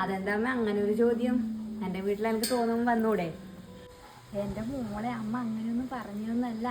അതെന്താ അമ്മ അങ്ങനെ ഒരു ചോദ്യം? എന്റെ വീട്ടിൽ എനിക്ക് തോന്നുമ്പോൾ വന്നൂടെ. എന്റെ മോളെ അമ്മ അങ്ങനെയൊന്നും പറഞ്ഞൊന്നല്ല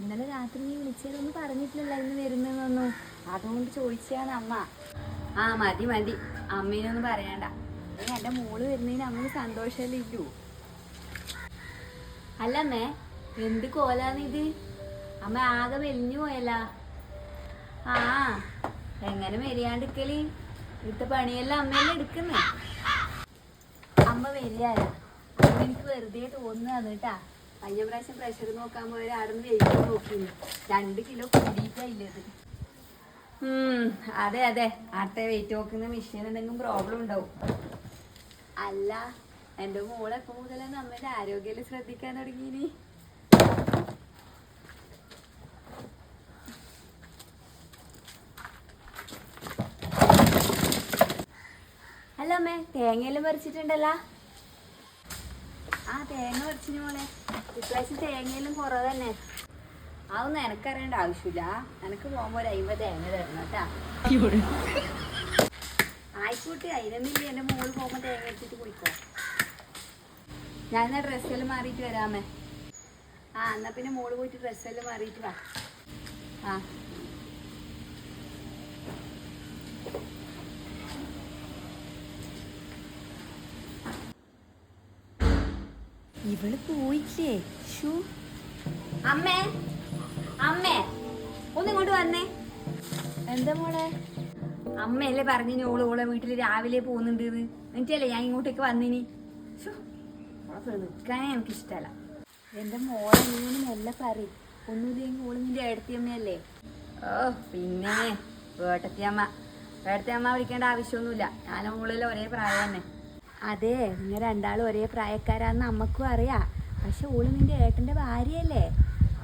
ഇന്നലെ രാത്രി നീ വിളിച്ചതൊന്നും പറഞ്ഞിട്ടില്ല ഇന്ന് വരുന്നതെന്നൊന്നും അതുകൊണ്ട് ചോദിച്ചാണ് അമ്മ. ആ മതി മതി. അമ്മേനൊന്നും പറയണ്ട. എന്റെ എന്റെ മോൾ വരുന്നതിന് അമ്മ സന്തോഷമല്ലേ ഇല്ലു അല്ല അമ്മേ എന്ത് കോലാന്ന് ഇത്? അമ്മ ആകെ വെലിഞ്ഞു പോയല്ല. ആ എങ്ങനെ മെരിയാണ്ടിക്കൽ ഇവിടുത്തെ പണിയെല്ലാം അമ്മയെല്ലാം എടുക്കുന്നേ? അമ്മ വരികയല്ല എനിക്ക് വെറുതെ തോന്നുന്നതാണ് കേട്ടാ കഴിഞ്ഞ പ്രാവശ്യം പ്രഷർ നോക്കാൻ പോയാൽ അവിടെ നിന്ന് വെയിറ്റ് രണ്ട് കിലോ കൂടിയിട്ടില്ലത് അതെ അതെ. അടുത്ത വെയിറ്റ് നോക്കുന്ന മെഷീൻ എന്തെങ്കിലും പ്രോബ്ലം ഉണ്ടാവും. അല്ല എന്റെ മോളെ മുതലാണ് അമ്മയുടെ ആരോഗ്യം ശ്രദ്ധിക്കാൻ തുടങ്ങിയിനി അമ്മേ തേങ്ങയെല്ലാം പറിച്ചിട്ടുണ്ടല്ലോ. ആ തേങ്ങ പറിച്ചിന് മോളെ. ഇപ്രാവശ്യം തേങ്ങയെല്ലാം കുറവ് തന്നെ അതൊന്നും എനക്കറിയേണ്ട ആവശ്യമില്ല. എനക്ക് പോകുമ്പോ ഒരു അമ്പത് തേങ്ങ തരണം കേട്ടാ. ആയിക്കോട്ടെ അതിനൊന്നുമില്ല എന്റെ മോൾ പോകുമ്പോ തേങ്ങ എടുത്തിട്ട് പോയിക്കോ ഞാൻ എന്നാ ഡ്രസ്സെല്ലാം മാറിയിട്ട് വരാമേ. ആ എന്നാ പിന്നെ മോൾ പോയിട്ട് ഡ്രസ്സെല്ലാം മാറിയിട്ട് വാ. ആ. ഇവൾ പോയില്ലേ? ഷൂ അമ്മേ അമ്മേ ഒന്നിങ്ങോട്ട് വന്നേ. എന്താ മോളെ? അമ്മയല്ലേ പറഞ്ഞു ഓൾ ഓളെ വീട്ടിൽ രാവിലെ പോകുന്നുണ്ട് എന്നിട്ടല്ലേ ഞാൻ ഇങ്ങോട്ടേക്ക് വന്നിനി. നിൽക്കാനേ എനിക്ക് ഇഷ്ടമല്ല എന്റെ മോളെ നീ മെല്ലെ പറയും. ഒന്നുമില്ലെങ്കിൽ ഓൾ നിന്റെ ഏടത്തിയമ്മയല്ലേ ഓ പിന്നെ വേട്ടത്തിയമ്മ. വേട്ടത്തിയമ്മ വിളിക്കേണ്ട ആവശ്യമൊന്നുമില്ല. ഞാനും ഓളെല്ലാം ഒരേ പ്രായം തന്നെ. അതെ നിങ്ങൾ രണ്ടാളും ഒരേ പ്രായക്കാരാന്ന് അമ്മക്കും അറിയാം. പക്ഷെ ഓൾ നിന്റെ ഏട്ടന്റെ ഭാര്യയല്ലേ?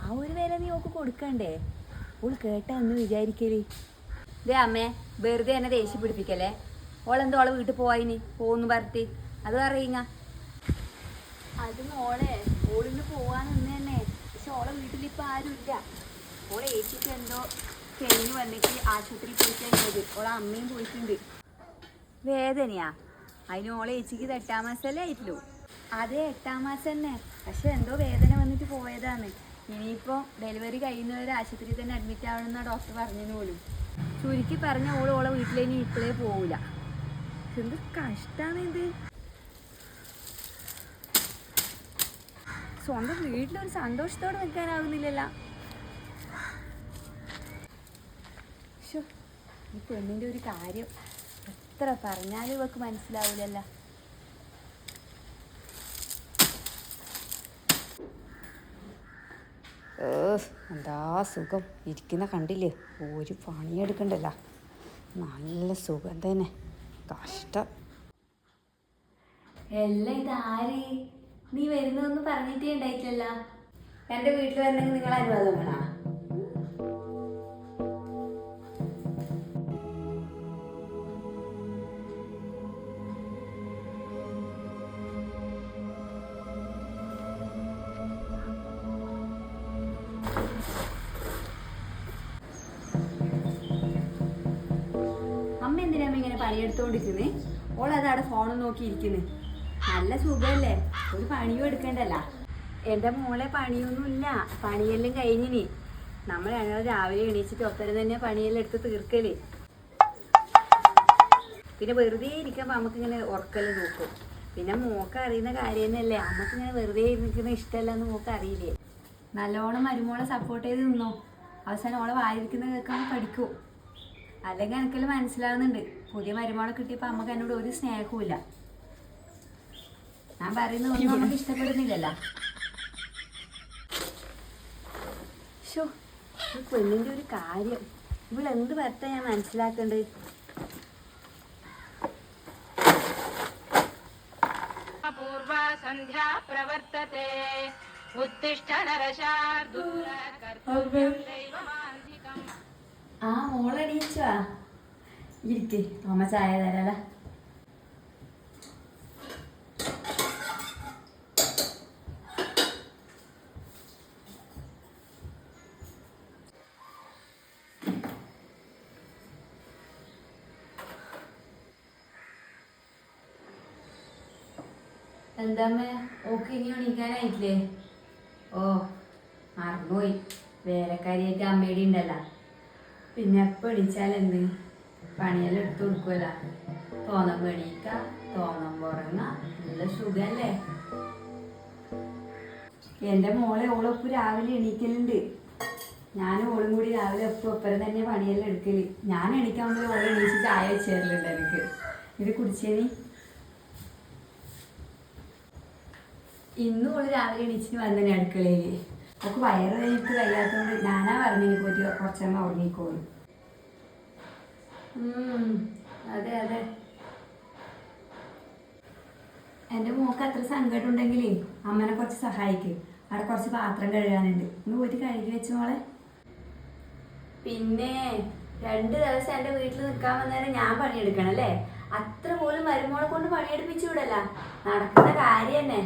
ആ ഒരു വില നീ ഓക്ക് കൊടുക്കണ്ടേ? ഓൾ കേട്ടെന്ന് വിചാരിക്കൽ. ദേ അമ്മേ വെറുതെ എന്നെ ദേഷ്യം പിടിപ്പിക്കല്ലേ? ഓളെന്തോ ഓളെ വീട്ടിൽ പോയിനി പോന്നു പറഞ്ഞിട്ട്. അത് അറിയുക അത് മോളെ ഓളിന്ന് പോവാൻ നിന്ന് തന്നെ. പക്ഷെ ഓളെ വീട്ടിലിപ്പോ ആരുമില്ല ഓളെ ഏച്ചിക്ക് എന്തോ കഴിഞ്ഞ് വന്നിട്ട് ആശുപത്രിയിൽ പോയിട്ടുണ്ട് ഓളെ അമ്മയും പോയിട്ടുണ്ട്. വേദനയാ? അതിന് ഓളെ ഏച്ചിക്ക് എട്ടാം മാസല്ലേ ആയിട്ടുള്ളൂ. അതെ എട്ടാം മാസം തന്നെ. പക്ഷെ എന്തോ വേദന വന്നിട്ട് പോയതാണ്. ഇനിയിപ്പോൾ ഡെലിവറി കഴിയുന്നവരെ ആശുപത്രി തന്നെ അഡ്മിറ്റ് ആവണമെന്നാ ഡോക്ടർ പറഞ്ഞു പോലും. ചുരുക്കി പറഞ്ഞ ഓൾ ഓളെ ഇനി ഇപ്പോഴേ പോവില്ല എന്ത് കഷ്ടാണ് ഇത് സ്വന്തം വീട്ടിലൊരു സന്തോഷത്തോടെ നിൽക്കാനാവുന്നില്ലല്ലോ ഈ പെണ്ണിന്റെ ഒരു കാര്യം. എത്ര പറഞ്ഞാലും ഇവക്ക് മനസ്സിലാവില്ലല്ലോ എന്താ സുഖം? ഇരിക്കുന്ന കണ്ടില്ലേ? ഒരു പണിയെടുക്കണ്ടല്ല. നല്ല സുഖം തന്നെ. കഷ്ടം. എല്ല ഇതാര് നീ വരുന്നൊന്നും പറഞ്ഞിട്ടേ ഉണ്ടായിട്ടില്ല എന്റെ വീട്ടിൽ വരണമെങ്കിൽ നിങ്ങൾ അനുവാദം വേണോ. പണിയെടുത്തോണ്ടിരിക്കുന്നേ. ഓൾ അതവിടെ ഫോണും നോക്കി ഇരിക്കുന്നു നല്ല സുഖമല്ലേ ഒരു പണിയും എടുക്കണ്ടല്ല. എന്റെ മോളെ പണിയൊന്നുമില്ല പണിയെല്ലാം കഴിഞ്ഞിനി. നമ്മൾ ഞങ്ങൾ രാവിലെ എണീച്ചിട്ട് ഒത്തരം തന്നെ പണിയെല്ലാം എടുത്ത് തീർക്കൽ. പിന്നെ വെറുതെ ഇരിക്കുമ്പോൾ നമുക്കിങ്ങനെ ഉറക്കൽ നോക്കും പിന്നെ മോക്ക് അറിയുന്ന കാര്യം തന്നെയല്ലേ ഇങ്ങനെ വെറുതെ ഇരിക്കുന്ന ഇഷ്ടമല്ല എന്ന് മോക്ക് അറിയില്ലേ? നല്ലോണം മരുമോളെ സപ്പോർട്ട് ചെയ്ത് നിന്നോ. അവസാനം ഓളെ വായിരിക്കുന്ന കേൾക്കാൻ പഠിക്കൂ. അല്ലെങ്കിൽ എനിക്കെല്ലാം മനസ്സിലാവുന്നുണ്ട്. പുതിയ മരുമോളെ കിട്ടിയപ്പോ അമ്മയ്ക്ക് എന്നോട് ഒരു സ്നേഹവുമില്ല. ഞാൻ പറയുന്ന ഒന്നും നമുക്ക് ഇഷ്ടപ്പെടുന്നില്ലല്ലോ. പെണ്ണിന്റെ ഒരു കാര്യം. ഇവളെന്ത് വരട്ടെ ഞാൻ മനസ്സിലാക്കണ്ടേ? സന്ധ്യാ പ്രവർത്തത്തെ ഉത്തിഷ്ഠ നരശാർദൂല കർത്തവ്യം ദൈവമാന്തികം ആ മോളണീച്ചാ ഇരിക്ക്. അമ്മ ചായ തരാല. എന്താമ്മേ ഓക്ക് ഇനി ഉണീക്കാനായിട്ടില്ലേ ഓ മറന്നുപോയി. വേലക്കാരിയൊക്കെ അമ്മയുടെ ഉണ്ടല്ല പിന്നെ എപ്പോൾ എണീച്ചാലെന്ത് പണിയെല്ലാം എടുത്തു കൊടുക്കുമല്ല തോന്നം പേടിക്ക തോന്നം പുറങ്ങ. നല്ല സുഖല്ലേ? എന്റെ മോളെ ഓളൊപ്പം രാവിലെ എണീക്കലുണ്ട്. ഞാൻ ഓളും കൂടി രാവിലെ ഒപ്പം ഒപ്പരം തന്നെ പണിയെല്ലാം എടുക്കൽ. ഞാൻ എണീക്കാൻ പോലെ ഓളെ എണീച്ച് ചായ വെച്ചേരലുണ്ട് എനിക്ക്. ഇത് കുടിച്ചേനി ഇന്നും ഓൾ രാവിലെ എണീച്ചിട്ട് വന്നേ അടുക്കളയിൽ. അവൾക്ക് വയറ് കഴിഞ്ഞിട്ട് കഴിയാത്തതുകൊണ്ട് ഞാനാ പറഞ്ഞു പോയിട്ട് കുറച്ചെണ്ണം ഉറങ്ങിക്കോളും അതെ അതെ. എന്റെ മോക്ക് അത്ര സങ്കടം ഉണ്ടെങ്കിലേ അമ്മനെ കുറച്ച് സഹായിക്കും. അവിടെ കുറച്ച് പാത്രം കഴുകാനുണ്ട്. ഒന്ന് പോയിട്ട് കഴുകി വെച്ചു മോളെ. പിന്നെ രണ്ട് ദിവസം എന്റെ വീട്ടിൽ നിൽക്കാൻ വന്നേരം ഞാൻ പണിയെടുക്കണം അല്ലേ? അത്ര പോലും മരുമോളെ കൊണ്ട് പണിയെടുപ്പിച്ചു വിടല്ല. നടക്കുന്ന കാര്യം തന്നെ.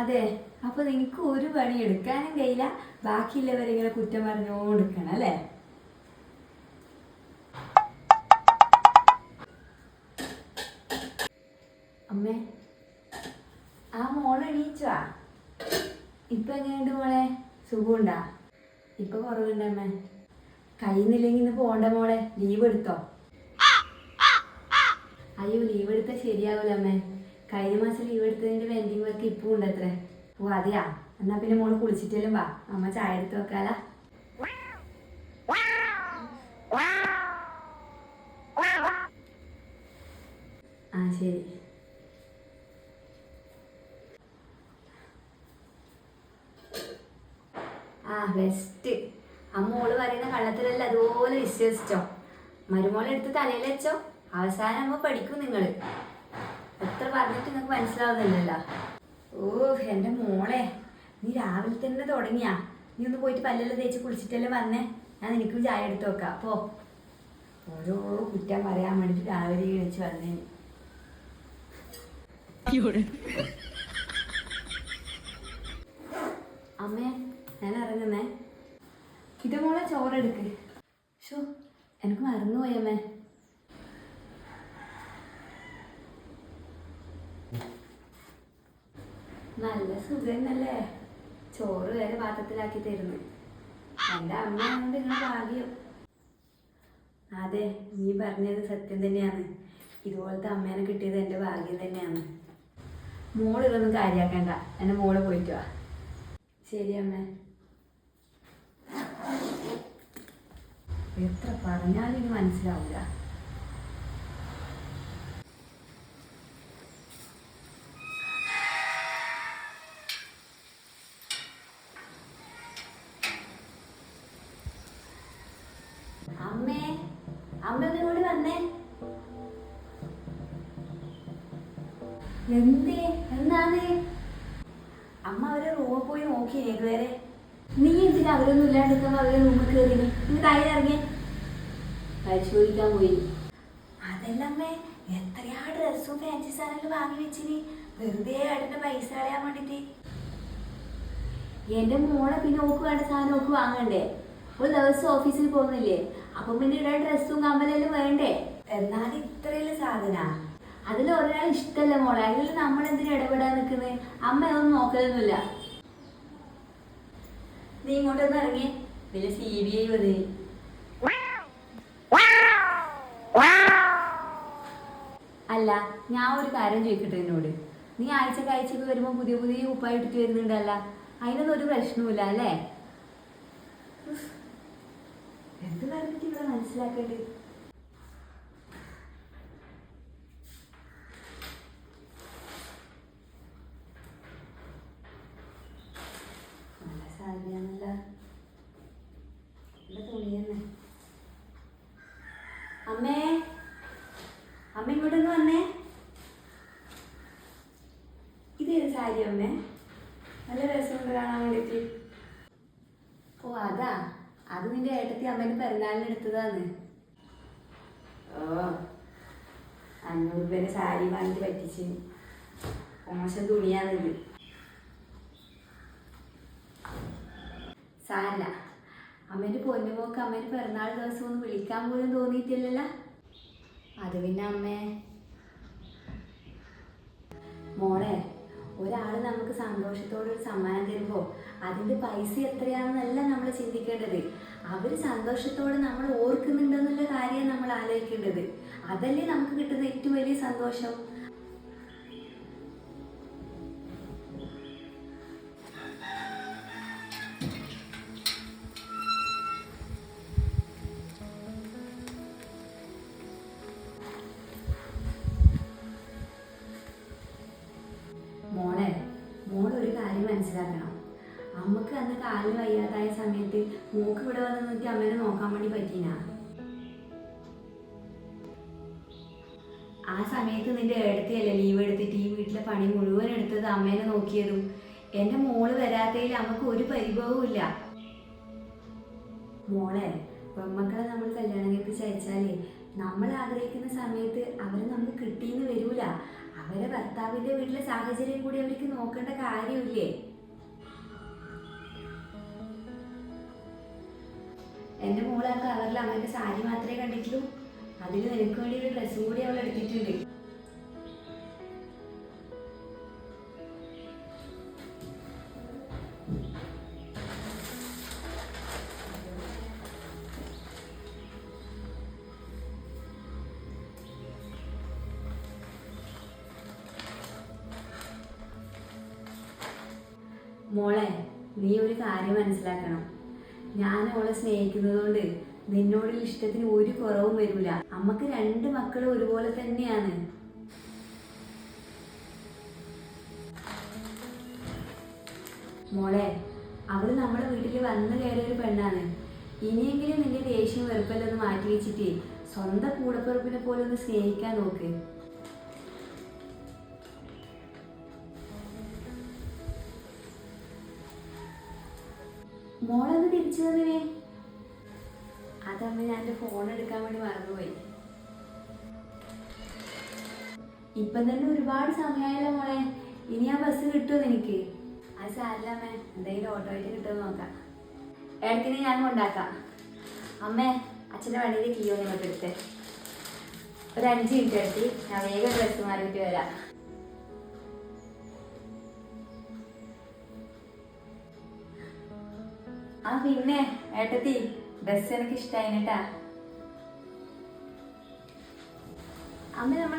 അതെ അപ്പൊ നിനക്ക് ഒരു പണി എടുക്കാനും കഴിയില്ല. ബാക്കിയുള്ളവരിങ്ങനെ കുറ്റം പറഞ്ഞോണ്ടിരിക്കണം അല്ലേ? അമ്മേ ആ മോളെ എണീച്ചാ ഇപ്പൊ എങ്ങനെയുണ്ട് മോളെ? സുഖമുണ്ടാ? ഇപ്പൊ കുറവുണ്ട് അമ്മേ. കഴിയുന്നില്ലെങ്കിൽ ഇന്ന് പോണ്ട മോളെ ലീവ് എടുത്തോ? അയ്യോ ലീവ് എടുത്താൽ ശരിയാവൂല അമ്മേ. കഴിഞ്ഞ മാസം ലീവ് എടുത്തതിന്റെ പെൻഡിങ് വർക്ക് ഇപ്പം ഉണ്ട് അത്രേ ഓ അതെയാ? എന്നാ പിന്നെ മോൾ കുളിച്ചിട്ടെല്ലാം വാ. അമ്മ ചായ എടുത്ത് വെക്കാലാ ആ ശരി ആ ബെസ്റ്റ് അമ്മോൾ പറയുന്ന കള്ളത്തിലല്ല അതുപോലെ വിശ്വസിച്ചോ? മരുമോളെ എടുത്ത് തലയിൽ വെച്ചോ? അവസാനം ആകുമ്പോൾ പഠിക്കും നിങ്ങൾ എത്ര പറഞ്ഞിട്ട് നിങ്ങൾക്ക് മനസ്സിലാവുന്നില്ലല്ലോ. ഓ എന്റെ മോളെ നീ രാവിലെ തന്നെ തുടങ്ങിയാ. നീ ഒന്ന് പോയിട്ട് പല്ലെല്ലാം തേച്ച് കുളിച്ചിട്ടല്ലേ വന്നേ? ഞാൻ നിനക്കും ചായ എടുത്ത് വെക്കാം. പോ. ഓരോ കുറ്റം പറയാൻ വേണ്ടിയിട്ട് രാവിലെ കഴിച്ച് വന്നേ അമ്മേ ഞാൻ ഇറങ്ങുന്നേ ഇത് മോളെ ചോറെടുക്ക് ഷോ എനിക്ക് മറന്നുപോയമ്മേ നല്ല സുഖന്നല്ലേ? ചോറ് വരെ പാത്രത്തിലാക്കി തരുന്നു. എന്റെ അമ്മയാണെങ്കിൽ നിങ്ങൾ ഭാഗ്യം. അതെ നീ പറഞ്ഞത് സത്യം തന്നെയാണ്. ഇതുപോലത്തെ അമ്മേനെ കിട്ടിയത് എന്റെ ഭാഗ്യം തന്നെയാണ്. മോളിതൊന്നും കാര്യമാക്കണ്ട എന്റെ മോൾ പോയിട്ട് വാ. ശരി അമ്മേ. എത്ര പറഞ്ഞാലും മനസ്സിലാവില്ല അമ്മേ അമ്മ കൂടി വന്നേ? എന്തേ? എന്നാണ് അമ്മ അവരെ റൂമിൽ പോയി നോക്കി ഇതുവരെ. നീ എന്തിനാ അവരൊന്നും ഇല്ലാണ്ടിരിക്കുമ്പോ അവരെ റൂമിൽ കയറി നീ പരിശോധിക്കാൻ പോയി. അതല്ലമ്മേ എത്രയാ ഡ്രസ്സും ഫാൻസി സാധനങ്ങൾ വാങ്ങി വെച്ചിന്? വെറുതെ ഏട്ടന്റെ പൈസ കളയാൻ വേണ്ടിട്ട്. എന്റെ മോളെ പിന്നെ ഓക്ക് വേണ്ട സാധനം ഓക്ക് വാങ്ങണ്ടേ? ഒരു ദിവസം ഓഫീസിൽ പോകുന്നില്ലേ? അപ്പൊ പിന്നെ ഇവിടെ ഡ്രസ്സും കമ്മലെല്ലാം വേണ്ടേ? എന്നാലും ഇത്രയുള്ള സാധന. അതിൽ ഒരാൾ ഇഷ്ടമല്ല മോളെ. അതിൽ നമ്മൾ എന്തിനാ ഇടപെടാൻ നിൽക്കുന്നത് അമ്മ ഒന്നും നോക്കലൊന്നുമില്ല. നീ ഇങ്ങോട്ടൊന്ന് ഇറങ്ങി. പിന്നെ സി ബി ഐ വന്നേ അല്ല ഞാൻ ഒരു കാര്യം ചോദിക്കട്ടെ എന്നോട് നീ ആഴ്ച ആഴ്ചക്ക് വരുമ്പോ പുതിയ പുതിയ ഉപ്പായിട്ടിട്ട് വരുന്നുണ്ടല്ല. അതിനൊന്നും ഒരു പ്രശ്നവുമില്ല അല്ലേ? എന്ത് പറഞ്ഞിട്ട് ഇവിടെ മനസ്സിലാക്കേണ്ടത് നല്ല സാരിയാണല്ല നല്ല തുണിയെന്നെ അമ്മേ അമ്മ വന്നേ. ഇതേത് സാരി അമ്മേ. നല്ല രസമുണ്ട് കാണാൻ വേണ്ടിയിട്ട്. ഓ അതാ. അത് നിന്റെ ഏട്ടത്തി അമ്മേന്റെ പെരുന്നാളിന് എടുത്തതാന്ന് ഓ അഞ്ഞൂറ് പേര് സാരി വാങ്ങിട്ട് പറ്റിച്ച്. മോശം തുണിയാണിത്. സാരല്ല. പൊന്നു പോക്ക് അമ്മേന്റെ പിറന്നാൾ ദിവസം ഒന്ന് വിളിക്കാൻ പോലും തോന്നിയിട്ടില്ലല്ലോ. അത് പിന്നെ അമ്മേ. മോളെ ഒരാൾ നമുക്ക് സന്തോഷത്തോടെ ഒരു സമ്മാനം തരുമ്പോൾ അതിന്റെ പൈസ എത്രയാണെന്നല്ല നമ്മൾ ചിന്തിക്കേണ്ടത്. അവർ സന്തോഷത്തോടെ നമ്മൾ ഓർക്കുന്നുണ്ടെന്നുള്ള കാര്യം നമ്മൾ ആലോചിക്കേണ്ടത്. അതല്ലേ നമുക്ക് കിട്ടുന്ന ഏറ്റവും വലിയ സന്തോഷം. കാലിന് വയ്യാതായ സമയത്ത് മോക്ക് ഇവിടെ വന്ന് നിന്നിട്ട് അമ്മേനെ നോക്കാൻ വേണ്ടി പറ്റീന? ആ സമയത്ത് നിന്റെ എടുത്തല്ലേ ലീവ് എടുത്തിട്ട് ഈ വീട്ടിലെ പണി മുഴുവൻ എടുത്തത് അമ്മേനെ നോക്കിയതും? എന്റെ മോൾ വരാത്തതിൽ അമ്മയ്ക്ക് ഒരു പരിഭവവും ഇല്ല. മോളെ പെൺമക്കളെ നമ്മൾ കല്യാണം കഴിപ്പിച്ച് അയച്ചാലേ നമ്മൾ ആഗ്രഹിക്കുന്ന സമയത്ത് അവരെ നമുക്ക് കിട്ടിയെന്ന് വരൂല. അവരെ ഭർത്താവിന്റെ വീട്ടിലെ സാഹചര്യം കൂടി അവർക്ക് നോക്കേണ്ട കാര്യമില്ലേ? എന്റെ മോൾ ആ കളറിൽ അമ്മയുടെ സാരി മാത്രമേ കണ്ടിട്ടുള്ളൂ. അതിൽ നിനക്ക് വേണ്ടി ഒരു ഡ്രസ്സും കൂടി അവൾ എടുത്തിട്ടുണ്ട്. മോളെ നീ ഒരു കാര്യം മനസ്സിലാക്കണം. ഞാൻ അവളെ സ്നേഹിക്കുന്നതുകൊണ്ട് നിന്നോട് ഇഷ്ടത്തിന് ഒരു കുറവും വരില്ല അമ്മയ്ക്ക് രണ്ട് മക്കളും ഒരുപോലെ തന്നെയാണ്. മോളെ അവൾ നമ്മുടെ വീട്ടിൽ വന്നു കയറിയ ഒരു പെണ്ണാണ്. ഇനിയെങ്കിലും നിന്റെ ദേഷ്യം വെറുപ്പല്ലൊന്ന് മാറ്റി വെച്ചിട്ട് സ്വന്തം കൂടപ്പിറപ്പിനെ പോലെ ഒന്ന് സ്നേഹിക്കാൻ നോക്ക്. മോളൊന്ന് തിരിച്ചു തന്നിനെ അതമ്മ ഞാൻ എന്റെ ഫോൺ എടുക്കാൻ വേണ്ടി മറന്നുപോയി. ഇപ്പം തന്നെ ഒരുപാട് സമയമായല്ലോ മോളെ? ഇനി ആ ബസ് കിട്ടുമോ എനിക്ക് അത് സാരില്ല അമ്മ. എന്തെങ്കിലും ഓട്ടോയിട്ട് കിട്ടുമെന്ന് നോക്കാം. ഏടത്തിന് ഞാൻ കൊണ്ടാക്കാം. അമ്മേ അച്ഛന്റെ വണ്ടിയിൽ കീയോ ഇങ്ങോട്ട് എടുത്തേ. ഒരു അഞ്ച് മിനിറ്റ് എടുത്തി. ഞാൻ വേഗം ഡ്രസ്സ് മാറിയിട്ട് വരാം. പിന്നെ ഏട്ടത്തി ഡ്രസ് എനിക്ക് ഇഷ്ടമായി അമ്മ നമ്മൾ